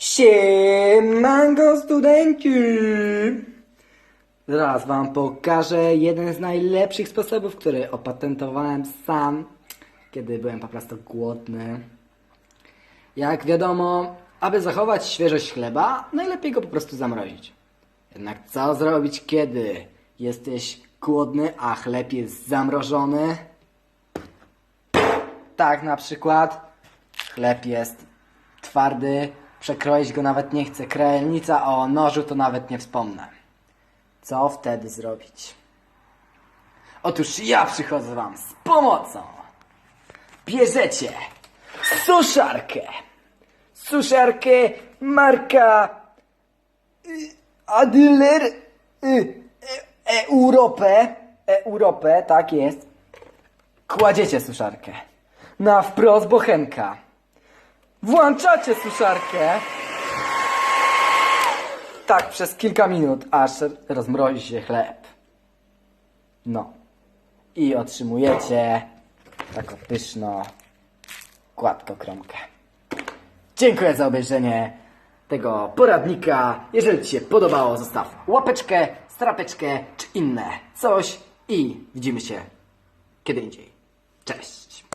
Siemanko studenci! Zaraz wam pokażę jeden z najlepszych sposobów, który opatentowałem sam, kiedy byłem po prostu głodny. Jak wiadomo, aby zachować świeżość chleba, najlepiej go po prostu zamrozić. Jednak co zrobić, kiedy jesteś głodny, a chleb jest zamrożony? Tak na przykład chleb jest twardy, przekroić go nawet nie chce krajemnica, a o nożu to nawet nie wspomnę. Co wtedy zrobić? Otóż ja przychodzę wam z pomocą. Bierzecie suszarkę. Suszarkę marka y, Adler y, e, Europę. Europę, tak jest. Kładziecie suszarkę na wprost bochenka. Włączacie suszarkę. Tak przez kilka minut, aż rozmrozi się chleb. No. I otrzymujecie taką pyszną gładkokromkę. Dziękuję za obejrzenie tego poradnika. Jeżeli Ci się podobało, zostaw łapeczkę, strapeczkę czy inne coś i widzimy się kiedy indziej. Cześć!